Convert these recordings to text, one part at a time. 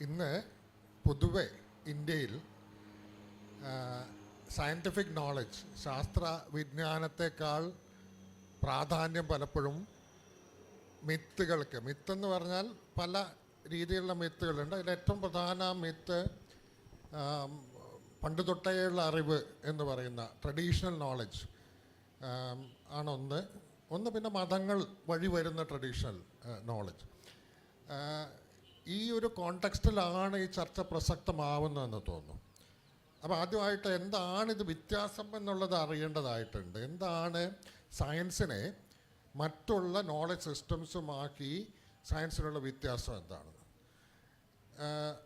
ഇന്ന് പൊതുവെ ഇന്ത്യയിൽ സയന്റിഫിക് നോളജ് ശാസ്ത്ര വിജ്ഞാനത്തെക്കാൾ പ്രാധാന്യം പലപ്പോഴും മിത്തുകൾക്ക് മിത്തെന്ന് പറഞ്ഞാൽ പല രീതിയിലുള്ള മിത്തുകളുണ്ട്. അതിൽ ഏറ്റവും പ്രധാന മിത്ത് പണ്ട് തൊട്ടേയുള്ള അറിവ് എന്ന് പറയുന്ന ട്രഡീഷണൽ നോളജ് ആണൊന്ന് ഒന്ന്. ഒന്ന് പിന്നെ മതങ്ങൾ വഴി വരുന്ന ട്രഡീഷണൽ നോളജ് ഈ ഒരു കോണ്ടെക്സ്റ്റിലാണ് ഈ ചർച്ച പ്രസക്തമാവുന്നതെന്ന് തോന്നുന്നു. അപ്പോൾ ആദ്യമായിട്ട് എന്താണ് ഇത് വ്യത്യാസം എന്നുള്ളത് അറിയേണ്ടതായിട്ടുണ്ട്. എന്താണ് സയൻസിനെ മറ്റുള്ള നോളജ് സിസ്റ്റംസുമാക്കി സയൻസിനുള്ള വ്യത്യാസം എന്താണ്?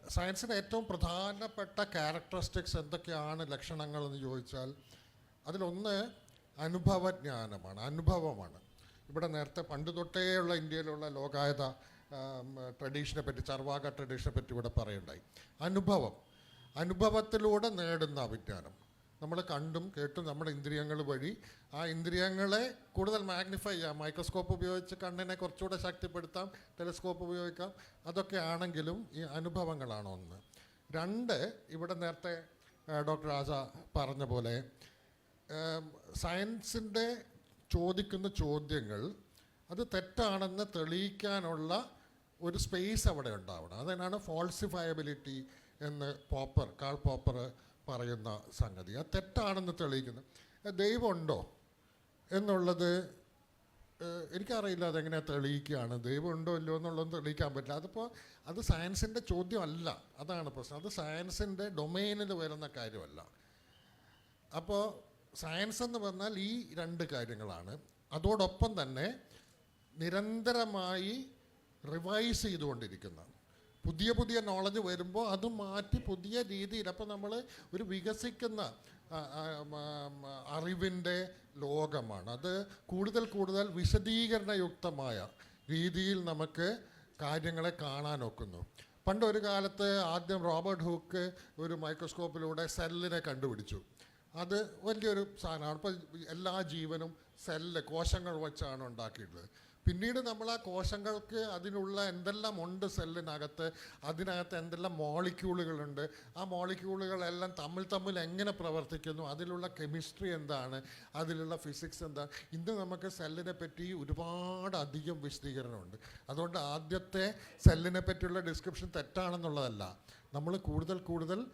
സയൻസിന് ഏറ്റവും പ്രധാനപ്പെട്ട ക്യാരക്ടറിസ്റ്റിക്സ് എന്തൊക്കെയാണ് ലക്ഷണങ്ങൾ എന്ന് ചോദിച്ചാൽ അതിലൊന്ന് അനുഭവജ്ഞാനമാണ് അനുഭവമാണ്. ഇവിടെ നേരത്തെ പണ്ട് തൊട്ടേയുള്ള ഇന്ത്യയിലുള്ള ലോകായത ട്രഡീഷനെ പറ്റി ചർവാക ട്രഡീഷനെ പറ്റി ഇവിടെ പറയുണ്ടായി. അനുഭവം. അനുഭവത്തിലൂടെ നേടുന്ന വിജ്ഞാനം. നമ്മൾ കണ്ടും കേട്ടും നമ്മുടെ ഇന്ദ്രിയങ്ങൾ വഴി ആ ഇന്ദ്രിയങ്ങളെ കൂടുതൽ മാഗ്നിഫൈ ചെയ്യാം. മൈക്രോസ്കോപ്പ് ഉപയോഗിച്ച് കണ്ണിനെ കുറച്ചുകൂടെ ശക്തിപ്പെടുത്താം ടെലിസ്കോപ്പ് ഉപയോഗിക്കാം. അതൊക്കെ ആണെങ്കിലും ഈ അനുഭവങ്ങളാണ് ഒന്ന്. രണ്ട് ഇവിടെ നേരത്തെ ഡോക്ടർ രാജ പറഞ്ഞ പോലെ സയൻസിന്റെ ചോദിക്കുന്ന ചോദ്യങ്ങൾ അത് തെറ്റാണെന്ന് തെളിയിക്കാനുള്ള ഒരു സ്പേസ് അവിടെ ഉണ്ടാവണം. അതിനാണ് ഫോൾസിഫയബിലിറ്റി എന്ന് പോപ്പർ കാൾ പോപ്പർ പറയുന്ന സംഗതി. അത് തെറ്റാണെന്ന് തെളിയിക്കുന്നു. ദൈവമുണ്ടോ എന്നുള്ളത് എനിക്കറിയില്ല അതെങ്ങനെ തെളിയിക്കുകയാണ്. ദൈവമുണ്ടോ ഇല്ലയോ എന്നുള്ളത് തെളിയിക്കാൻ പറ്റില്ല. അതിപ്പോൾ അത് സയൻസിന്റെ ചോദ്യമല്ല. അതാണ് പ്രശ്നം. അത് സയൻസിന്റെ ഡൊമൈനിൽ വരുന്ന കാര്യമല്ല. അപ്പോൾ സയൻസ് എന്ന് പറഞ്ഞാൽ ഈ രണ്ട് കാര്യങ്ങളാണ്. അതോടൊപ്പം തന്നെ നിരന്തരമായി റിവൈസ് ചെയ്തുകൊണ്ടിരിക്കുന്നത് പുതിയ പുതിയ നോളജ് വരുമ്പോൾ അത് മാറ്റി പുതിയ രീതിയിൽ. അപ്പോൾ നമ്മൾ ഒരു വികസിക്കുന്ന അറിവിന്റെ ലോകമാണ്. അത് കൂടുതൽ കൂടുതൽ വിശദീകരണയുക്തമായ രീതിയിൽ നമുക്ക് കാര്യങ്ങളെ കാണാൻ ഒക്കുന്നു. പണ്ട് ഒരു കാലത്ത് ആദ്യം റോബർട്ട് ഹുക്ക് ഒരു മൈക്രോസ്കോപ്പിലൂടെ സെല്ലിനെ കണ്ടുപിടിച്ചു. അത് വലിയൊരു സാധനമാണ്. ഇപ്പോൾ എല്ലാ ജീവനും സെല്ല് കോശങ്ങൾ വച്ചാണ് ഉണ്ടാക്കിയിട്ടുള്ളത്. പിന്നീട് നമ്മൾ ആ കോശങ്ങൾക്ക് അതിനുള്ള എന്തെല്ലാം ഉണ്ട് സെല്ലിനകത്ത് അതിനകത്ത് എന്തെല്ലാം മോളിക്യൂളുകളുണ്ട് ആ മോളിക്യൂളുകളെല്ലാം തമ്മിൽ തമ്മിൽ എങ്ങനെ പ്രവർത്തിക്കുന്നു അതിലുള്ള കെമിസ്ട്രി എന്താണ് അതിലുള്ള ഫിസിക്സ് എന്താണ് ഇന്ന് നമുക്ക് സെല്ലിനെ പറ്റി ഒരുപാട് അധികം വിശദീകരണമുണ്ട്. അതുകൊണ്ട് ആദ്യത്തെ സെല്ലിനെ പറ്റിയുള്ള ഡിസ്ക്രിപ്ഷൻ തെറ്റാണെന്നുള്ളതല്ല നമ്മൾ കൂടുതൽ കൂടുതൽ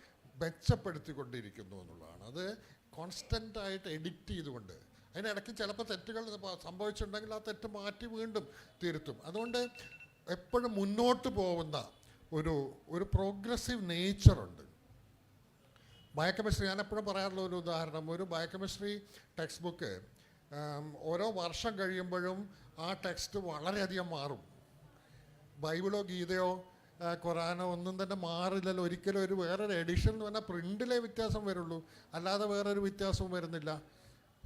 മെച്ചപ്പെടുത്തിക്കൊണ്ടിരിക്കുന്നു എന്നുള്ളതാണ്. അത് കോൺസ്റ്റന്റ് ആയിട്ട് എഡിറ്റ് ചെയ്തുകൊണ്ട് അതിനിടയ്ക്ക് ചിലപ്പോൾ തെറ്റുകൾ സംഭവിച്ചിട്ടുണ്ടെങ്കിൽ ആ തെറ്റ് മാറ്റി വീണ്ടും തിരുത്തും. അതുകൊണ്ട് എപ്പോഴും മുന്നോട്ട് പോകുന്ന ഒരു ഒരു പ്രോഗ്രസീവ് നേച്ചറുണ്ട് ബയോകെമിസ്ട്രി ഞാൻ എപ്പോഴും പറയാറുള്ള ഒരു ഉദാഹരണം ഒരു ബയോകെമിസ്ട്രി ടെക്സ്റ്റ് ബുക്ക് ഓരോ വർഷം കഴിയുമ്പോഴും ആ ടെക്സ്റ്റ് വളരെയധികം മാറും. ബൈബിളോ ഗീതയോ ഖുറാനോ ഒന്നും തന്നെ മാറില്ലല്ലോ. ഒരിക്കലും ഒരു വേറൊരു എഡിഷൻ എന്ന് പറഞ്ഞാൽ പ്രിന്റിലെ വ്യത്യാസം വരുള്ളൂ. അല്ലാതെ വേറൊരു വ്യത്യാസവും വരുന്നില്ല.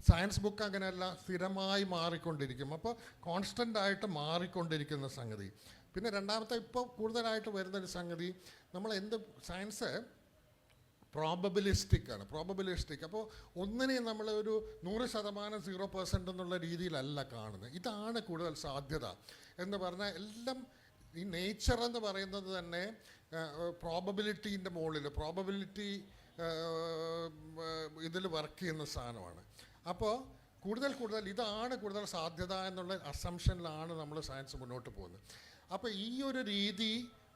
സയൻസ് ബുക്ക് അങ്ങനെയല്ല സ്ഥിരമായി മാറിക്കൊണ്ടിരിക്കും. അപ്പോൾ കോൺസ്റ്റന്റ് ആയിട്ട് മാറിക്കൊണ്ടിരിക്കുന്ന സംഗതി. പിന്നെ രണ്ടാമത്തെ ഇപ്പോൾ കൂടുതലായിട്ട് വരുന്നൊരു സംഗതി നമ്മൾ എന്ത് സയൻസ് പ്രോബബിലിസ്റ്റിക് ആണ്. പ്രോബബിലിസ്റ്റിക് അപ്പോൾ ഒന്നിനെയും നമ്മൾ ഒരു നൂറ് ശതമാനം സീറോ പെർസെന്റ് എന്നുള്ള രീതിയിലല്ല കാണുന്നത്. ഇതാണ് കൂടുതൽ സാധ്യത എന്ന് പറഞ്ഞാൽ എല്ലാം ഈ നേച്ചർ എന്ന് പറയുന്നത് തന്നെ പ്രോബബിലിറ്റീന്റെ മുകളിൽ പ്രോബബിലിറ്റി ഇതിൽ വർക്ക് ചെയ്യുന്ന സാധനമാണ്. അപ്പോൾ കൂടുതൽ കൂടുതൽ ഇതാണ് കൂടുതൽ സാധ്യത എന്നുള്ള അസംഷനിലാണ് നമ്മൾ സയൻസ് മുന്നോട്ട് പോകുന്നത്. അപ്പോൾ ഈ ഒരു രീതി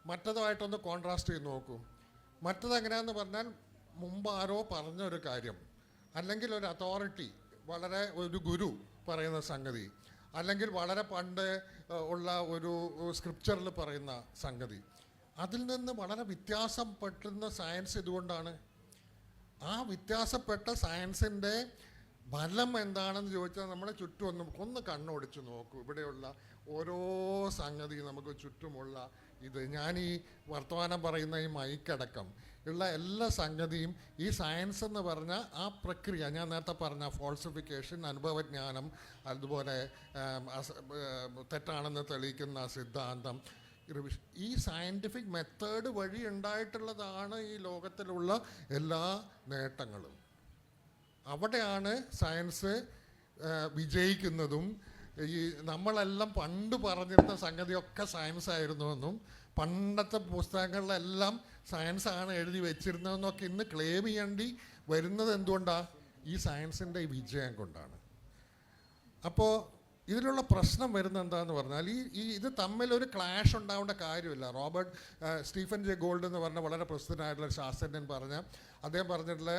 മറ്റതുമായിട്ടൊന്ന് കോൺട്രാസ്റ്റ് ചെയ്ത് നോക്കൂ. മറ്റത് എങ്ങനെയാന്ന് പറഞ്ഞാൽ മുമ്പ് ആരോ പറഞ്ഞൊരു കാര്യം അല്ലെങ്കിൽ ഒരു അതോറിറ്റി വളരെ ഒരു ഗുരു പറയുന്ന സംഗതി അല്ലെങ്കിൽ വളരെ പണ്ട് ഉള്ള ഒരു സ്ക്രിപ്ചറിൽ പറയുന്ന സംഗതി. അതിൽ നിന്ന് വളരെ വ്യത്യാസം പെട്ടുന്ന സയൻസ് ഇതുകൊണ്ടാണ് ആ വ്യത്യാസപ്പെട്ട സയൻസിന്റെ ഫലം എന്താണെന്ന് ചോദിച്ചാൽ നമ്മുടെ ചുറ്റും ഒന്ന് ഒന്ന് കണ്ണോടിച്ച് നോക്കൂ. ഇവിടെയുള്ള ഓരോ സംഗതി നമുക്ക് ചുറ്റുമുള്ള ഇത്. ഞാൻ ഈ വർത്തമാനം പറയുന്ന ഈ മൈക്കടക്കം ഉള്ള എല്ലാ സംഗതിയും ഈ സയൻസ് എന്ന് പറഞ്ഞ ആ പ്രക്രിയ ഞാൻ നേരത്തെ പറഞ്ഞ ഫോൾസിഫിക്കേഷൻ അനുഭവജ്ഞാനം അതുപോലെ തെറ്റാണെന്ന് തെളിയിക്കുന്ന സിദ്ധാന്തം ഈ സയന്റിഫിക് മെത്തേഡ് വഴി ഉണ്ടായിട്ടുള്ളതാണ് ഈ ലോകത്തിലുള്ള എല്ലാ നേട്ടങ്ങളും. അവിടെയാണ് സയൻസ് വിജയിക്കുന്നതും ഈ നമ്മളെല്ലാം പണ്ട് പറഞ്ഞിരുന്ന സംഗതിയൊക്കെ സയൻസ് ആയിരുന്നുവെന്നും പണ്ടത്തെ പുസ്തകങ്ങളിലെല്ലാം സയൻസ് ആണ് എഴുതി വെച്ചിരുന്നതെന്നൊക്കെ ഇന്ന് ക്ലെയിം ചെയ്യേണ്ടി വരുന്നത് എന്തുകൊണ്ടാണ് ഈ സയൻസിന്റെ വിജയം കൊണ്ടാണ്. അപ്പോൾ ഇതിലുള്ള പ്രശ്നം വരുന്ന എന്താന്ന് പറഞ്ഞാൽ ഈ ഈ ഇത് തമ്മിൽ ഒരു ക്ലാഷ് ഉണ്ടാവേണ്ട കാര്യമില്ല. റോബർട്ട് സ്റ്റീഫൻ ജെ ഗോൾഡ് എന്ന് പറഞ്ഞ വളരെ പ്രസിദ്ധനായിട്ടുള്ള ശാസ്ത്രജ്ഞൻ പറഞ്ഞ അദ്ദേഹം പറഞ്ഞിട്ടുള്ള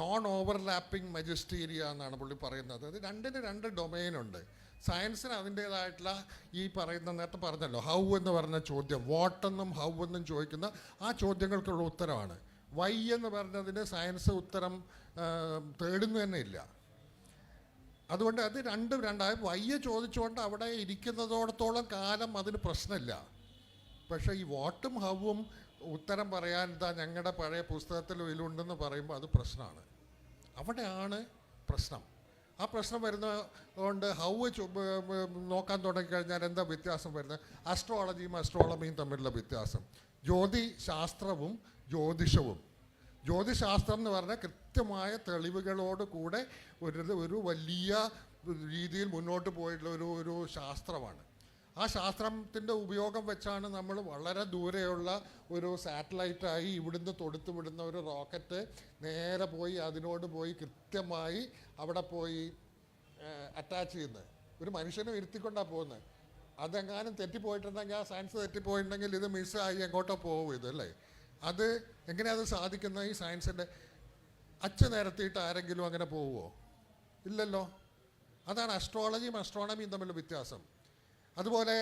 നോൺ ഓവർലാപ്പിംഗ് മജിസ്റ്റീരിയ എന്നാണ് പുള്ളി പറയുന്നത്. അത് രണ്ടിന് രണ്ട് ഡൊമൈനുണ്ട് സയൻസിന് അതിന്റേതായിട്ടുള്ള ഈ പറയുന്ന നേരത്തെ പറഞ്ഞല്ലോ ഹൗ എന്ന് പറഞ്ഞ ചോദ്യം വാട്ടെന്നും ഹൗ എന്നും ചോദിക്കുന്ന ആ ചോദ്യങ്ങൾക്കുള്ള ഉത്തരമാണ്. വൈ എന്ന് പറഞ്ഞതിന് സയൻസ് ഉത്തരം തേടുന്നു തന്നെ ഇല്ല. അതുകൊണ്ട് അത് രണ്ടും രണ്ടായി വയ്യ ചോദിച്ചുകൊണ്ട് അവിടെ ഇരിക്കുന്നതോടത്തോളം കാലം അതിന് പ്രശ്നമില്ല. പക്ഷേ ഈ വാട്ടും ഹവും ഉത്തരം പറയാൻ എന്താ ഞങ്ങളുടെ പഴയ പുസ്തകത്തിൽ ഇതിലുണ്ടെന്ന് പറയുമ്പോൾ അത് പ്രശ്നമാണ് അവിടെയാണ് പ്രശ്നം. ആ പ്രശ്നം വരുന്നതുകൊണ്ട് ഹൗ നോക്കാൻ തുടങ്ങിക്കഴിഞ്ഞാൽ എന്താ വ്യത്യാസം വരുന്നത്? അസ്ട്രോളജിയും അസ്ട്രോളമിയും തമ്മിലുള്ള വ്യത്യാസം. ജ്യോതിശാസ്ത്രവും ജ്യോതിഷവും. ജ്യോതിശാസ്ത്രം എന്ന് പറഞ്ഞാൽ കൃത്യമായ തെളിവുകളോട് കൂടെ ഒരു ഒരു വലിയ രീതിയിൽ മുന്നോട്ട് പോയിട്ടുള്ള ഒരു ഒരു ശാസ്ത്രമാണ്. ആ ശാസ്ത്രത്തിന്റെ ഉപയോഗം വെച്ചാണ് നമ്മൾ വളരെ ദൂരെയുള്ള ഒരു സാറ്റലൈറ്റായി ഇവിടുന്ന് തൊടുത്ത് വിടുന്ന ഒരു റോക്കറ്റ് നേരെ പോയി അതിനോട് പോയി കൃത്യമായി അവിടെ പോയി അറ്റാച്ച് ചെയ്യുന്നത്. ഒരു മനുഷ്യനെ ഇരുത്തിക്കൊണ്ടാണ് പോകുന്നത്. അതെങ്ങാനും തെറ്റിപ്പോയിട്ടുണ്ടെങ്കിൽ ആ സയൻസ് തെറ്റിപ്പോയിട്ടുണ്ടെങ്കിൽ ഇത് മിസ്സായി എങ്ങോട്ടോ പോകും ഇത് അല്ലേ? അത് എങ്ങനെയാണ് അത് സാധിക്കുന്നത് ഈ സയൻസിന്റെ അച്ഛ നിരത്തിയിട്ട് ആരെങ്കിലും അങ്ങനെ പോവുമോ ഇല്ലല്ലോ. അതാണ് അസ്ട്രോളജിയും അസ്ട്രോണമിയും തമ്മിലുള്ള വ്യത്യാസം. അതുപോലെ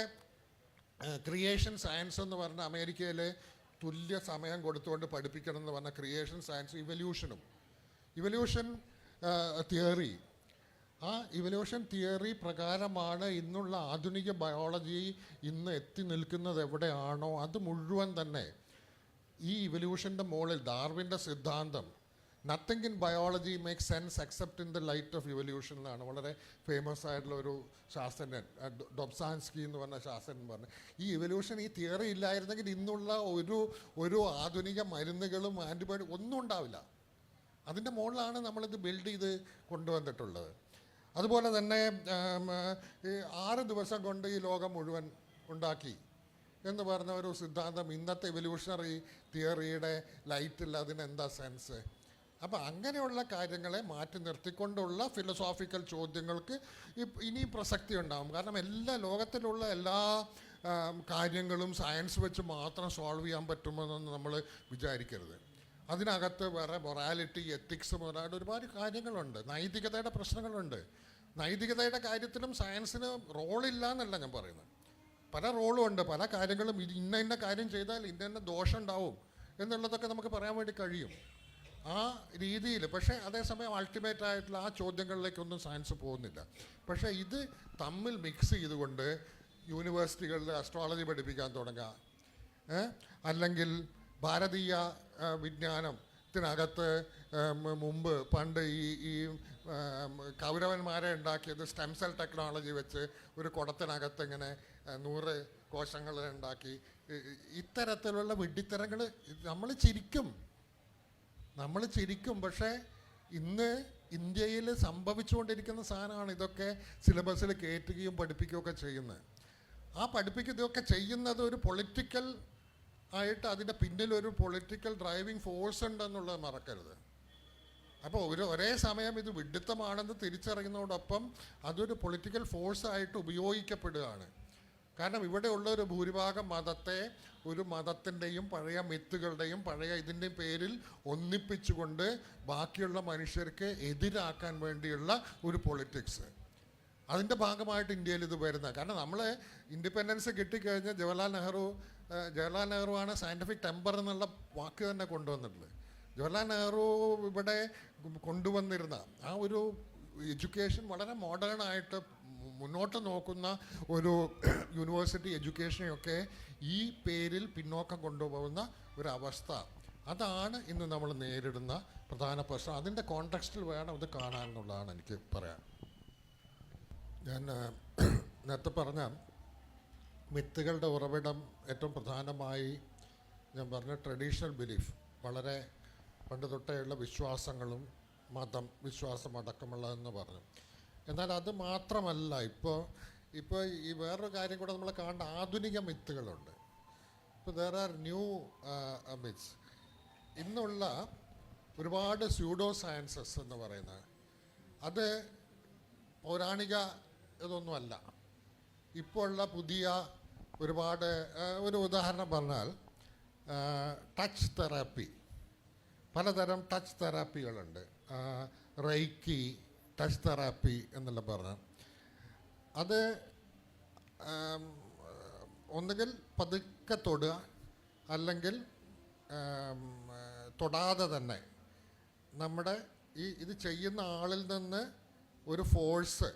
ക്രിയേഷൻ സയൻസ് എന്ന് പറഞ്ഞ അമേരിക്കയിൽ തുല്യ സമയം കൊടുത്തുകൊണ്ട് പഠിപ്പിക്കണം എന്ന് പറഞ്ഞ ക്രിയേഷൻ സയൻസ് ഇവല്യൂഷനും ഇവല്യൂഷൻ തിയറി ആ ഇവല്യൂഷൻ തിയറി പ്രകാരമാണ് ഇന്നുള്ള ആധുനിക ബയോളജി ഇന്ന് എത്തി നിൽക്കുന്നത് എവിടെയാണോ അത് മുഴുവൻ തന്നെ ഈ ഇവല്യൂഷന്റെ മുകളിൽ ഡാർവിന്റെ സിദ്ധാന്തം nothing in biology make sense except in the light of evolution എന്നാണ് വളരെ ഫേമസ് ആയിട്ടുള്ള ഒരു ശാസ്ത്രജ്ഞൻ ഡൊബ്സാൻസ്കി എന്ന് പറഞ്ഞ ശാസ്ത്രജ്ഞൻ പറഞ്ഞു. ഈ ഇവല്യൂഷൻ ഈ തിയറി ഇല്ലായിരുന്നെങ്കിൽ ഇന്നുള്ള ഒരു ഒരു ആധുനിക മരുന്നുകളും ആന്റിബയോട്ടിക് ഒന്നും ഉണ്ടാവില്ല. അതിന്റെ മുകളിലാണ് നമ്മളിത് ബിൽഡ് ചെയ്ത് കൊണ്ടുവന്നിട്ടുള്ളത്. അതുപോലെ തന്നെ ആറ് ദിവസം കൊണ്ട് ഈ ലോകം മുഴുവൻ ഉണ്ടാക്കി എന്ന് പറഞ്ഞ ഒരു സിദ്ധാന്തം ഇന്നത്തെ ഇവല്യൂഷണറി തിയറിയുടെ ലൈറ്റിൽ അതിനെന്താ സെൻസ് അപ്പം അങ്ങനെയുള്ള കാര്യങ്ങളെ മാറ്റി നിർത്തിക്കൊണ്ടുള്ള ഫിലോസോഫിക്കൽ ചോദ്യങ്ങൾക്ക് ഇനി പ്രസക്തി ഉണ്ടാകും കാരണം എല്ലാ ലോകത്തിലുള്ള എല്ലാ കാര്യങ്ങളും സയൻസ് വെച്ച് മാത്രം സോൾവ് ചെയ്യാൻ പറ്റുമെന്നൊന്നും നമ്മൾ വിചാരിക്കരുത്. അതിനകത്ത് വേറെ മൊറാലിറ്റി എത്തിക്സ് മുതലായിട്ട് ഒരുപാട് കാര്യങ്ങളുണ്ട്. നൈതികതയുടെ പ്രശ്നങ്ങളുണ്ട്. നൈതികതയുടെ കാര്യത്തിലും സയൻസിന് റോളില്ല എന്നല്ല ഞാൻ പറയുന്നത്. പല റോളും ഉണ്ട്. പല കാര്യങ്ങളും ഇന്ന ഇന്ന കാര്യം ചെയ്താൽ ഇന്ന ഇന്ന ദോഷം ഉണ്ടാവും എന്നുള്ളതൊക്കെ നമുക്ക് പറയാൻ വേണ്ടി കഴിയും. ആ രീതിയിൽ പക്ഷേ അതേസമയം അൾട്ടിമേറ്റ് ആയിട്ടുള്ള ആ ചോദ്യങ്ങളിലേക്കൊന്നും സയൻസ് പോകുന്നില്ല. പക്ഷേ ഇത് തമ്മിൽ മിക്സ് ചെയ്തുകൊണ്ട് യൂണിവേഴ്സിറ്റികളിൽ അസ്ട്രോളജി പഠിപ്പിക്കാൻ തുടങ്ങുക? അല്ലെങ്കിൽ ഭാരതീയ വിജ്ഞാനത്തിനകത്ത് മുമ്പ് പണ്ട് ഈ ഈ കൗരവന്മാരെ ഉണ്ടാക്കിയത് സ്റ്റെം സെൽ ടെക്നോളജി വെച്ച് ഒരു കുടത്തിനകത്ത് ഇങ്ങനെ നൂറ് കോശങ്ങൾ ഉണ്ടാക്കി. ഇത്തരത്തിലുള്ള വിഡ്ഢിത്തരങ്ങൾ നമ്മൾ ചിരിക്കും. നമ്മൾ ചിരിക്കും പക്ഷേ ഇന്ന് ഇന്ത്യയിൽ സംഭവിച്ചുകൊണ്ടിരിക്കുന്ന സാധനമാണ് ഇതൊക്കെ സിലബസിൽ കയറ്റുകയും പഠിപ്പിക്കുകയൊക്കെ ചെയ്യുന്നത്. ആ പഠിപ്പിക്കുകയൊക്കെ ചെയ്യുന്നത് ഒരു പൊളിറ്റിക്കൽ ആയിട്ട് അതിന്റെ പിന്നിലൊരു പൊളിറ്റിക്കൽ ഡ്രൈവിംഗ് ഫോഴ്സ് ഉണ്ടെന്നുള്ളത് മറക്കരുത്. അപ്പോൾ ഒരു ഒരേ സമയം ഇത് വിഡിത്തമാണെന്ന് തിരിച്ചറിയുന്നതോടൊപ്പം അതൊരു പൊളിറ്റിക്കൽ ഫോഴ്സായിട്ട് ഉപയോഗിക്കപ്പെടുകയാണ്. കാരണം ഇവിടെ ഉള്ള ഒരു ഭൂരിഭാഗം മതത്തെ ഒരു മതത്തിന്റെയും പഴയ മിത്തുകളുടെയും പഴയ ഇതിന്റെയും പേരിൽ ഒന്നിപ്പിച്ചുകൊണ്ട് ബാക്കിയുള്ള മനുഷ്യർക്ക് എതിരാക്കാൻ വേണ്ടിയുള്ള ഒരു പൊളിറ്റിക്സ് അതിന്റെ ഭാഗമായിട്ട് ഇന്ത്യയിൽ ഇത് വരുന്നത്. കാരണം നമ്മൾ ഇൻഡിപെൻഡൻസ് കിട്ടിക്കഴിഞ്ഞ് ജവഹർലാൽ നെഹ്റു ജവഹർലാൽ നെഹ്റുവാണ് സയന്റിഫിക് ടെമ്പർ എന്നുള്ള വാക്ക് തന്നെ കൊണ്ടുവന്നിട്ടുള്ളത്. ജവഹർലാൽ നെഹ്റു ഇവിടെ കൊണ്ടുവന്നിരുന്ന ആ ഒരു എഡ്യൂക്കേഷൻ വളരെ മോഡേൺ ആയിട്ട് മുന്നോട്ട് നോക്കുന്ന ഒരു യൂണിവേഴ്സിറ്റി എഡ്യൂക്കേഷനെയൊക്കെ ഈ പേരിൽ പിന്നോക്കം കൊണ്ടുപോകുന്ന ഒരു അവസ്ഥ അതാണ് ഇന്ന് നമ്മൾ നേരിടുന്ന പ്രധാന പ്രശ്നം. അതിന്റെ കോണ്ടെക്സ്റ്റിൽ വേണം ഇത് കാണാൻ എന്നുള്ളതാണ് എനിക്ക് പറയാൻ. ഞാൻ നേരത്തെ പറഞ്ഞ മിത്തുകളുടെ ഉറവിടം ഏറ്റവും പ്രധാനമായി ഞാൻ പറഞ്ഞ ട്രഡീഷണൽ ബിലീഫ് വളരെ പണ്ട് തൊട്ടേയുള്ള വിശ്വാസങ്ങളും മതം വിശ്വാസം അടക്കമുള്ളതെന്ന് പറഞ്ഞു. എന്നാൽ അത് മാത്രമല്ല ഇപ്പോൾ ഇപ്പോൾ ഈ വേറൊരു കാര്യം കൂടെ നമ്മൾ കാണേണ്ട. ആധുനിക മിത്തുകളുണ്ട്. ഇപ്പോൾ ദർ ആർ ന്യൂ മിത്സ് ഇന്നുള്ള ഒരുപാട് സ്യൂഡോ സയൻസസ് എന്ന് പറയുന്നത്. അത് പൗരാണിക ഇതൊന്നുമല്ല. ഇപ്പോൾ ഉള്ള പുതിയ ഒരുപാട് ഒരു ഉദാഹരണം പറഞ്ഞാൽ ടച്ച് തെറാപ്പി പലതരം ടച്ച് തെറാപ്പികളുണ്ട് റൈക്കി ടച്ച് തെറാപ്പി എന്നുള്ള പറഞ്ഞാൽ അത് ഒന്നുകിൽ പതുക്കെ തൊടുക അല്ലെങ്കിൽ തൊടാതെ തന്നെ നമ്മുടെ ഈ ഇത് ചെയ്യുന്ന ആളിൽ നിന്ന് ഒരു ഫോഴ്സ്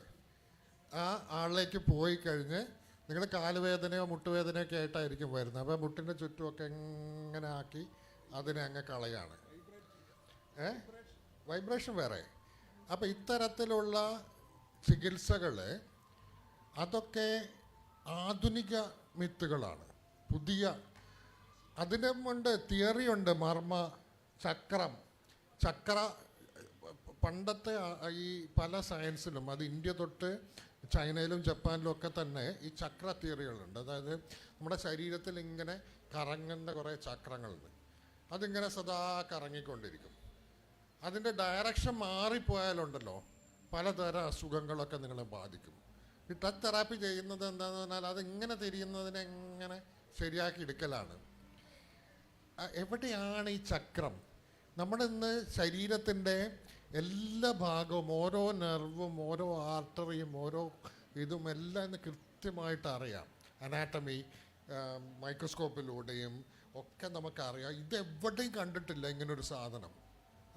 ആ ആളിലേക്ക് പോയി കഴിഞ്ഞ് നിങ്ങൾ കാലുവേദനയോ മുട്ടുവേദനയോ ഒക്കെ ആയിട്ടായിരിക്കും വരുന്നത്. അപ്പോൾ മുട്ടിന്റെ ചുറ്റുമൊക്കെ എങ്ങനെ ആക്കി അതിനെ അങ്ങ് കളയാണ്. ഏ? വൈബ്രേഷൻ വേറെ. അപ്പോൾ ഇത്തരത്തിലുള്ള ചികിത്സകൾ അതൊക്കെ ആധുനിക മിത്തുകളാണ്. പുതിയ അതിന് മുണ്ട് തിയറി ഉണ്ട് മർമ്മ ചക്രം. ചക്ര പണ്ടത്തെ ഈ പല സയൻസിലും അത് ഇന്ത്യ തൊട്ട് ചൈനയിലും ജപ്പാനിലും ഒക്കെ തന്നെ ഈ ചക്ര തിയറികളുണ്ട്. അതായത് നമ്മുടെ ശരീരത്തിൽ ഇങ്ങനെ കറങ്ങുന്ന കുറേ ചക്രങ്ങളുണ്ട്. അതിങ്ങനെ സദാ കറങ്ങിക്കൊണ്ടിരിക്കും. അതിന്റെ ഡയറക്ഷൻ മാറിപ്പോയാലുണ്ടല്ലോ പലതരം അസുഖങ്ങളൊക്കെ നിങ്ങളെ ബാധിക്കും. ഈ ടച്ച് തെറാപ്പി ചെയ്യുന്നത് എന്താണെന്ന് പറഞ്ഞാൽ അതിങ്ങനെ തിരിയുന്നതിനെ എങ്ങനെ ശരിയാക്കി എടുക്കലാണ്. എവിടെയാണ് ഈ ചക്രം? നമ്മുടെ ഇന്ന് ശരീരത്തിന്റെ എല്ലാ ഭാഗവും ഓരോ നെർവും ഓരോ ആർട്ടറിയും ഓരോ ഇതും എല്ലാം ഇന്ന് കൃത്യമായിട്ട് അറിയാം. അനാട്ടമി മൈക്രോസ്കോപ്പിലൂടെയും ഒക്കെ നമുക്കറിയാം. ഇതെവിടെയും കണ്ടിട്ടില്ല ഇങ്ങനൊരു സാധനം.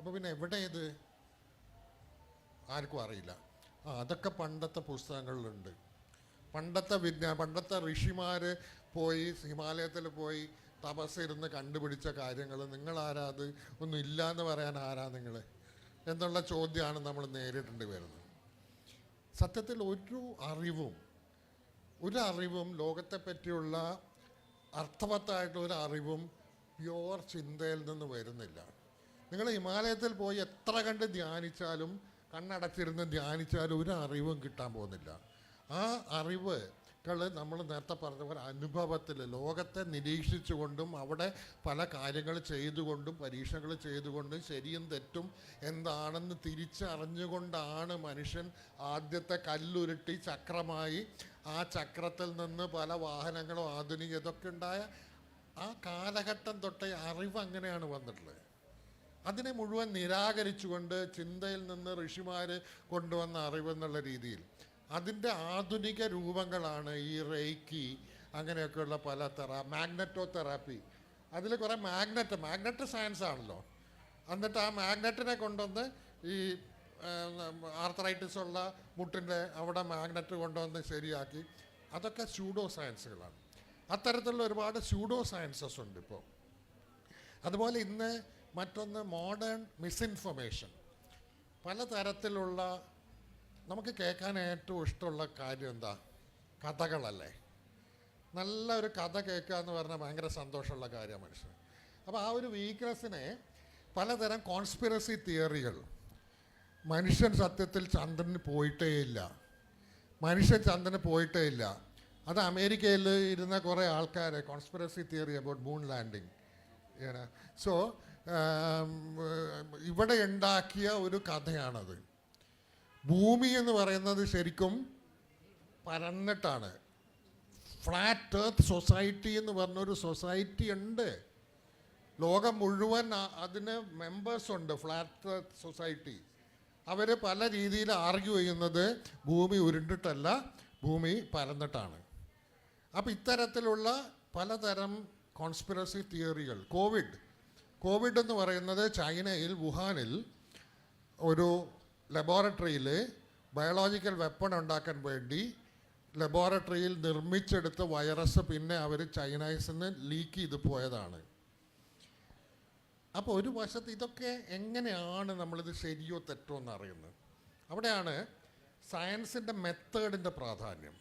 അപ്പോൾ പിന്നെ എവിടെ ഇത് ആർക്കും അറിയില്ല. ആ അതൊക്കെ പണ്ടത്തെ പുസ്തകങ്ങളിലുണ്ട്. പണ്ടത്തെ വിജ്ഞാ പണ്ടത്തെ ഋഷിമാർ പോയി ഹിമാലയത്തിൽ പോയി തപസ്സിരുന്ന് കണ്ടുപിടിച്ച കാര്യങ്ങൾ നിങ്ങൾ അത്? ഒന്നും ഇല്ല എന്ന് പറയാൻ ആരാ നിങ്ങൾ എന്നുള്ള ചോദ്യമാണ് നമ്മൾ നേരിടേണ്ടി വരുന്നത്. സത്യത്തിൽ ഒരു അറിവും ഒരു അറിവും ലോകത്തെ പറ്റിയുള്ള അർത്ഥവത്തായിട്ടുള്ള ഒരു അറിവും പ്യുവർ ചിന്തയിൽ നിന്ന് വരുന്നില്ല. നിങ്ങൾ ഹിമാലയത്തിൽ പോയി എത്ര കണ്ട് ധ്യാനിച്ചാലും കണ്ണടച്ചിരുന്ന് ധ്യാനിച്ചാലും ഒരു അറിവും കിട്ടാൻ പോകുന്നില്ല. ആ അറിവുകൾ നമ്മൾ നേരത്തെ പറഞ്ഞ പോലെ അനുഭവത്തിൽ ലോകത്തെ നിരീക്ഷിച്ചുകൊണ്ടും അവിടെ പല കാര്യങ്ങൾ ചെയ്തുകൊണ്ടും പരീക്ഷകൾ ചെയ്തുകൊണ്ടും ശരിയും തെറ്റും എന്താണെന്ന് തിരിച്ചറിഞ്ഞുകൊണ്ടാണ് മനുഷ്യൻ ആദ്യത്തെ കല്ലുരുട്ടി ചക്രമായി ആ ചക്രത്തിൽ നിന്ന് പല വാഹനങ്ങളും ആധുനിക ഇതൊക്കെ ഉണ്ടായ ആ കാലഘട്ടം തൊട്ടേ അറിവ് അങ്ങനെയാണ് വന്നിട്ടുള്ളത്. അതിനെ മുഴുവൻ നിരാകരിച്ചുകൊണ്ട് ചിന്തയിൽ നിന്ന് ഋഷിമാർ കൊണ്ടുവന്ന അറിവെന്നുള്ള രീതിയിൽ. അതിന്റെ ആധുനിക രൂപങ്ങളാണ് ഈ റേക്കി അങ്ങനെയൊക്കെയുള്ള പല തെറാ മാഗ്നറ്റോ തെറാപ്പി അതിൽ കുറേ മാഗ്നറ്റ് മാഗ്നറ്റ് സയൻസ് ആണല്ലോ. എന്നിട്ട് ആ മാഗ്നറ്റിനെ കൊണ്ടുവന്ന് ഈ ആർത്രൈറ്റിസ് ഉള്ള മുട്ടിന്റെ അവിടെ മാഗ്നറ്റ് കൊണ്ടുവന്ന് ശരിയാക്കി. അതൊക്കെ സ്യൂഡോ സയൻസുകളാണ്. അത്തരത്തിലുള്ള ഒരുപാട് സ്യൂഡോ സയൻസസ് ഉണ്ട് ഇപ്പോൾ. അതുപോലെ ഇന്ന് മറ്റൊന്ന് മോഡേൺ മിസ്ഇൻഫർമേഷൻ പലതരത്തിലുള്ള നമുക്ക് കേൾക്കാൻ ഏറ്റവും ഇഷ്ടമുള്ള കാര്യം എന്താ? കഥകളല്ലേ. നല്ല ഒരു കഥ കേൾക്കുക എന്ന് പറഞ്ഞാൽ ഭയങ്കര സന്തോഷമുള്ള കാര്യമാണ് മനുഷ്യന്. അപ്പോൾ ആ ഒരു വീക്ക്നെസ്സിനെ പലതരം കോൺസ്പിറസി തിയറികൾ മനുഷ്യൻ സത്യത്തിൽ ചന്ദ്രന് പോയിട്ടേ ഇല്ല മനുഷ്യൻ ചന്ദ്രന് പോയിട്ടേ ഇല്ല അത് അമേരിക്കയിൽ ഇരുന്ന കുറേ ആൾക്കാരെ conspiracy theory about moon landing so ഇവിടെ ഉണ്ടാക്കിയ ഒരു കഥയാണത്. ഭൂമി എന്ന് പറയുന്നത് ശരിക്കും പരന്നിട്ടാണ്. ഫ്ലാറ്റ് എർത്ത് സൊസൈറ്റി എന്ന് പറഞ്ഞൊരു സൊസൈറ്റി ഉണ്ട്. ലോകം മുഴുവൻ അതിന് മെമ്പേഴ്സ് ഉണ്ട് ഫ്ലാറ്റ് എർത്ത് സൊസൈറ്റി. അവർ പല രീതിയിൽ ആർഗ്യൂ ചെയ്യുന്നത് ഭൂമി ഉരുണ്ടിട്ടല്ല ഭൂമി പരന്നിട്ടാണ്. അപ്പോൾ ഇത്തരത്തിലുള്ള പലതരം കോൺസ്പിറസി തിയറികൾ കോവിഡ് കോവിഡ് എന്ന് പറയുന്നത് ചൈനയിൽ വുഹാനിൽ ഒരു ലബോറട്ടറിയിൽ ബയോളജിക്കൽ വെപ്പൺ ഉണ്ടാക്കാൻ വേണ്ടി ലബോറട്ടറിയിൽ നിർമ്മിച്ചെടുത്ത വൈറസ് പിന്നെ അവർ ചൈനയിൽ നിന്ന് ലീക്ക് ചെയ്ത് പോയതാണ്. അപ്പോൾ ഒരു വശത്ത് ഇതൊക്കെ എങ്ങനെയാണ് നമ്മളിത് ശരിയോ തെറ്റോ എന്ന് അറിയുന്നത്? അവിടെയാണ് സയൻസിന്റെ മെത്തേഡിന്റെ പ്രാധാന്യം.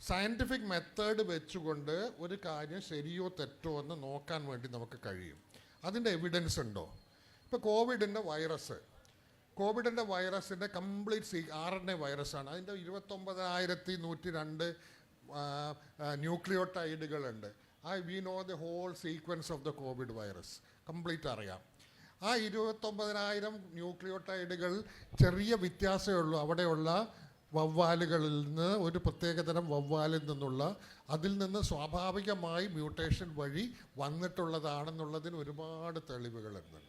സയന്റിഫിക് മെത്തേഡ് വെച്ചുകൊണ്ട് ഒരു കാര്യം ശരിയോ തെറ്റോ എന്ന് നോക്കാൻ വേണ്ടി നമുക്ക് കഴിയും. അതിന്റെ എവിഡൻസ് ഉണ്ടോ? ഇപ്പോൾ കോവിഡിന്റെ വൈറസ് കോവിഡിന്റെ വൈറസിന്റെ complete C R N A വൈറസാണ് അതിന്റെ ഇരുപത്തൊമ്പതിനായിരത്തി നൂറ്റി രണ്ട് ന്യൂക്ലിയോടൈഡുകളുണ്ട് I we know the whole sequence of the Covid virus complete അറിയാം. ആ ഇരുപത്തൊമ്പതിനായിരം ന്യൂക്ലിയോട്ടൈഡുകൾ ചെറിയ വ്യത്യാസമേ ഉള്ളൂ. അവിടെയുള്ള വവ്വാലുകളിൽ നിന്ന് ഒരു പ്രത്യേകതരം വവ്വാലിൽ നിന്നുള്ള അതിൽ നിന്ന് സ്വാഭാവികമായി മ്യൂട്ടേഷൻ വഴി വന്നിട്ടുള്ളതാണെന്നുള്ളതിന് ഒരുപാട് തെളിവുകളുണ്ട്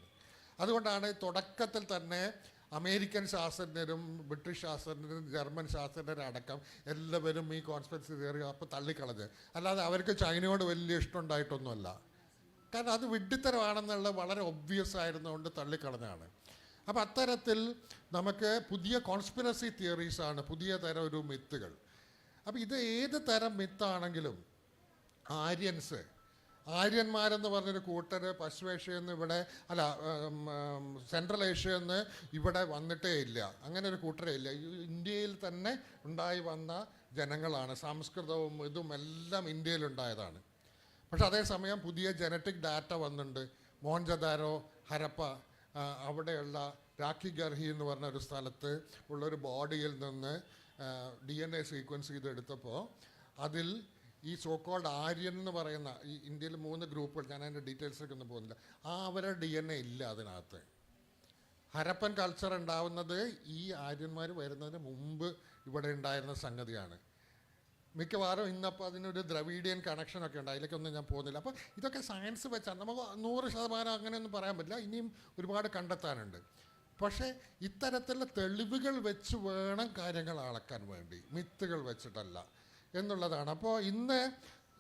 അതുകൊണ്ടാണ് തുടക്കത്തിൽ തന്നെ അമേരിക്കൻ ശാസ്ത്രജ്ഞരും ബ്രിട്ടീഷ് ശാസ്ത്രജ്ഞരും ജർമ്മൻ ശാസ്ത്രജ്ഞരും അടക്കം എല്ലാവരും ഈ കോൺസ്പെൻസി തിയറി അപ്പോൾ തള്ളിക്കളഞ്ഞ്. അല്ലാതെ അവർക്ക് ചൈനയോട് വലിയ ഇഷ്ടമുണ്ടായിട്ടൊന്നുമല്ല. കാരണം അത് വിഡ്ഢിത്തരമാണെന്നുള്ളത് വളരെ ഒബ്വിയസ് ആയിരുന്നുകൊണ്ട് തള്ളിക്കളഞ്ഞാണ് അപ്പം അത്തരത്തിൽ നമുക്ക് പുതിയ കോൺസ്പിറസി തിയറീസാണ് പുതിയ തരം ഒരു മിത്തുകൾ അപ്പം ഇത് ഏത് തരം മിത്താണെങ്കിലും ആര്യൻസ് ആര്യന്മാരെന്ന് പറഞ്ഞൊരു കൂട്ടർ പശ്ചിമേഷ്യയിൽ നിന്ന് ഇവിടെ അല്ല സെൻട്രൽ ഏഷ്യയിൽ നിന്ന് ഇവിടെ വന്നിട്ടേ ഇല്ല. അങ്ങനെ ഒരു കൂട്ടരേ ഇല്ല. ഇന്ത്യയിൽ തന്നെ ഉണ്ടായി വന്ന ജനങ്ങളാണ്. സംസ്കൃതവും ഇതും എല്ലാം ഇന്ത്യയിലുണ്ടായതാണ് പക്ഷെ അതേസമയം പുതിയ ജനറ്റിക് ഡാറ്റ വന്നിട്ടുണ്ട്. മോഹൻജദാരോ ഹരപ്പ അവിടെയുള്ള രാഖി ഗർഹി എന്ന് പറഞ്ഞ ഒരു സ്ഥലത്ത് ഉള്ളൊരു ബോഡിയിൽ നിന്ന് ഡി എൻ എ സീക്വൻസ് ചെയ്തെടുത്തപ്പോൾ അതിൽ ഈ സോ കോൾഡ് ആര്യൻ എന്ന് പറയുന്ന ഈ ഇന്ത്യയിൽ മൂന്ന് ഗ്രൂപ്പുകൾ ഞാൻ അതിന്റെ ഡീറ്റെയിൽസിലേക്ക് ഒന്നും പോകുന്നില്ല. ആ അവരുടെ ഡി എൻ എ ഇല്ല അതിനകത്ത്. ഹരപ്പൻ കൾച്ചർ ഉണ്ടാവുന്നത് ഈ ആര്യന്മാർ വരുന്നതിന് മുമ്പ് ഇവിടെ ഉണ്ടായിരുന്ന സംഗതിയാണ്. മിക്കവാറും ഇന്നപ്പോൾ അതിനൊരു ദ്രവീഡിയൻ കണക്ഷനൊക്കെ ഉണ്ട്. അതിലേക്കൊന്നും ഞാൻ പോകുന്നില്ല. അപ്പോൾ ഇതൊക്കെ സയൻസ് വെച്ചാൽ നമുക്ക് നൂറ് ശതമാനം അങ്ങനെയൊന്നും പറയാൻ പറ്റില്ല. ഇനിയും ഒരുപാട് കണ്ടെത്താനുണ്ട്. പക്ഷേ ഇത്തരത്തിലുള്ള തെളിവുകൾ വെച്ച് വേണം കാര്യങ്ങൾ അളക്കാൻ വേണ്ടി മിത്തുകൾ വെച്ചിട്ടല്ല എന്നുള്ളതാണ്. അപ്പോൾ ഇന്ന്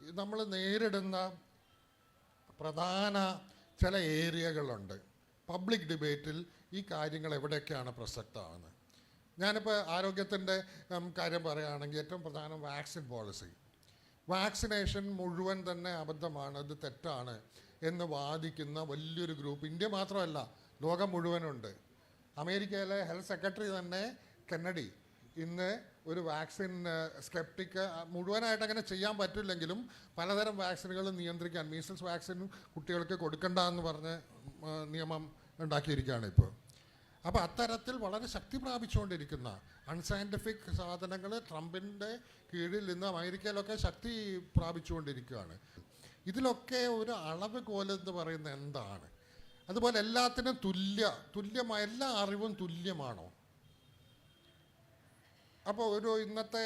നമ്മൾ നേരിടുന്ന പ്രധാന ചില ഏരിയകളുണ്ട്. പബ്ലിക് ഡിബേറ്റിൽ ഈ കാര്യങ്ങൾ എവിടെയൊക്കെയാണ് പ്രസക്തമാകുന്നത്? ഞാനിപ്പോൾ ആരോഗ്യത്തിന്റെ കാര്യം പറയുകയാണെങ്കിൽ ഏറ്റവും പ്രധാനം വാക്സിൻ പോളിസി. വാക്സിനേഷൻ മുഴുവൻ തന്നെ അബദ്ധമാണ് അത് തെറ്റാണ് എന്ന് വാദിക്കുന്ന വലിയൊരു ഗ്രൂപ്പ്. ഇന്ത്യ മാത്രമല്ല ലോകം മുഴുവനുണ്ട്. അമേരിക്കയിലെ ഹെൽത്ത് സെക്രട്ടറി തന്നെ കെന്നഡി. ഇന്ന് ഒരു വാക്സിൻ സ്കെപ്റ്റിക് മുഴുവനായിട്ട് അങ്ങനെ ചെയ്യാൻ പറ്റില്ലെങ്കിലും പലതരം വാക്സിനുകൾ നിയന്ത്രിക്കാൻ മീസൽസ് വാക്സിൻ കുട്ടികൾക്ക് കൊടുക്കണ്ട എന്ന് പറഞ്ഞ് നിയമം ഉണ്ടാക്കിയിരിക്കുകയാണ് ഇപ്പോൾ. അപ്പോൾ അത്തരത്തിൽ വളരെ ശക്തി പ്രാപിച്ചുകൊണ്ടിരിക്കുന്ന അൺസയന്റിഫിക് സാധനങ്ങൾ ട്രംപിന്റെ കീഴിൽ നിന്ന് അമേരിക്കയിലൊക്കെ ശക്തി പ്രാപിച്ചുകൊണ്ടിരിക്കുകയാണ്. ഇതിലൊക്കെ ഒരു അളവ് കോലെന്ന് പറയുന്നത് എന്താണ്? അതുപോലെ എല്ലാത്തിനും തുല്യ തുല്യമായ എല്ലാ അറിവും തുല്യമാണോ? അപ്പോൾ ഒരു ഇന്നത്തെ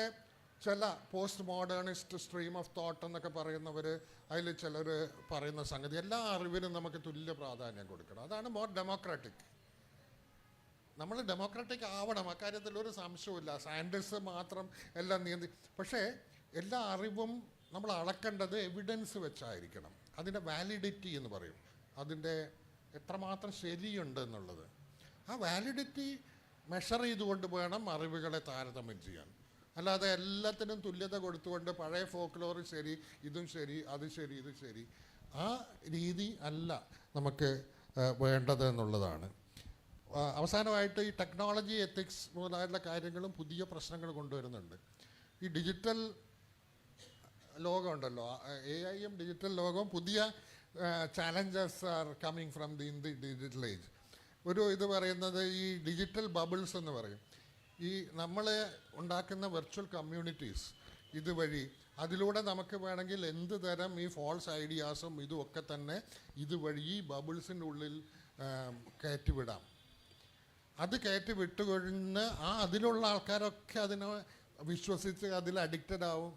ചില post modernist stream of thought എന്നൊക്കെ പറയുന്നവർ അതിൽ ചിലർ പറയുന്ന സംഗതി എല്ലാ അറിവിനും നമുക്ക് തുല്യ പ്രാധാന്യം കൊടുക്കണം. അതാണ് മോർ ഡെമോക്രാറ്റിക് നമ്മൾ ഡെമോക്രാറ്റിക് ആവണം അക്കാര്യത്തിൽ ഒരു സംശയമില്ല സയന്റിസ്റ്റ് മാത്രം എല്ലാം നിയന്ത്രി പക്ഷേ എല്ലാ അറിവും നമ്മൾ അളക്കേണ്ടത് എവിഡൻസ് വെച്ചായിരിക്കണം. അതിന്റെ വാലിഡിറ്റി എന്ന് പറയും. അതിന്റെ എത്രമാത്രം ശരിയുണ്ട് എന്നുള്ളത് ആ വാലിഡിറ്റി മെഷർ ചെയ്തുകൊണ്ട് വേണം അറിവുകളെ താരതമ്യം ചെയ്യാൻ. അല്ലാതെ എല്ലാത്തിനും തുല്യത കൊടുത്തുകൊണ്ട് പഴയ ഫോക്ലോർ ശരി ഇതും ശരി അത് ശരി ഇത് ശരി. ആ രീതി അല്ല നമുക്ക് വേണ്ടത് എന്നുള്ളതാണ്. അവസാനമായിട്ട് ഈ ടെക്നോളജി എത്തിക്സ് മുതലായുള്ള കാര്യങ്ങളും പുതിയ പ്രശ്നങ്ങൾ കൊണ്ടുവരുന്നുണ്ട്. ഈ ഡിജിറ്റൽ ലോകമുണ്ടല്ലോ. എ ഐയും ഡിജിറ്റൽ ലോകവും പുതിയ challenges are coming from the in the digital age ഒരു ഇത് പറയുന്നത് ഈ ഡിജിറ്റൽ ബബിൾസ് എന്ന് പറയും. ഈ നമ്മൾ ഉണ്ടാക്കുന്ന വെർച്വൽ കമ്മ്യൂണിറ്റീസ് ഇതുവഴി അതിലൂടെ നമുക്ക് വേണമെങ്കിൽ എന്ത് തരം ഈ ഫോൾസ് ഐഡിയാസും ഇതും ഒക്കെ തന്നെ ഇതുവഴി ഈ ബബിൾസിന്റെ ഉള്ളിൽ കയറ്റിവിടാം. അത് കയറ്റി വിട്ടുകഴിഞ്ഞ് ആ അതിലുള്ള ആൾക്കാരൊക്കെ അതിനെ വിശ്വസിച്ച് അതിൽ അഡിക്റ്റഡ് ആവും.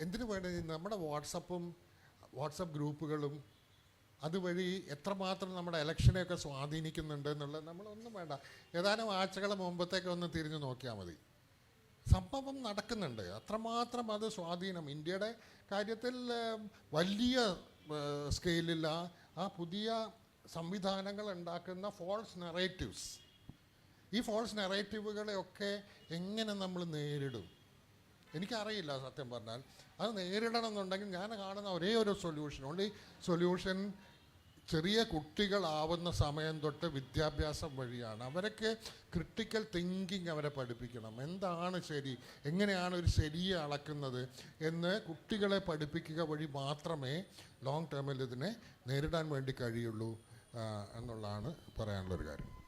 എന്തിനു വേണ്ടി നമ്മുടെ വാട്സപ്പും വാട്സപ്പ് ഗ്രൂപ്പുകളും അതുവഴി എത്രമാത്രം നമ്മുടെ ഇലക്ഷനെയൊക്കെ സ്വാധീനിക്കുന്നുണ്ട് എന്നുള്ളത് നമ്മളൊന്നും വേണ്ട. ഏതാനും ആഴ്ചകൾ മുമ്പത്തേക്ക് ഒന്ന് തിരിഞ്ഞു നോക്കിയാൽ മതി. സംഭവം നടക്കുന്നുണ്ട്. അത്രമാത്രം അത് സ്വാധീനം. ഇന്ത്യയുടെ കാര്യത്തിൽ വലിയ സ്കെയിലിൽ ആ ആ പുതിയ സംവിധാനങ്ങൾ ഉണ്ടാക്കുന്ന ഫോൾസ് നെറേറ്റീവ്സ്. ഈ ഫോൾസ് നെറേറ്റീവുകളെയൊക്കെ എങ്ങനെ നമ്മൾ നേരിടും? എനിക്കറിയില്ല സത്യം പറഞ്ഞാൽ. അത് നേരിടണം എന്നുണ്ടെങ്കിൽ ഞാൻ കാണുന്ന ഒരേ ഒരു സൊല്യൂഷൻ ഓൺലി സൊല്യൂഷൻ ചെറിയ കുട്ടികളാവുന്ന സമയം തൊട്ട് വിദ്യാഭ്യാസം വഴിയാണ്. അവരൊക്കെ ക്രിട്ടിക്കൽ തിങ്കിങ് അവരെ പഠിപ്പിക്കണം. എന്താണ് ശരി? എങ്ങനെയാണ് ഒരു ശരിയെ അളക്കുന്നത് എന്ന് കുട്ടികളെ പഠിപ്പിക്കുക വഴി മാത്രമേ ലോങ് ടേമിൽ ഇതിനെ നേരിടാൻ വേണ്ടി കഴിയുള്ളൂ എന്നുള്ളതാണ് പറയാനുള്ളൊരു കാര്യം.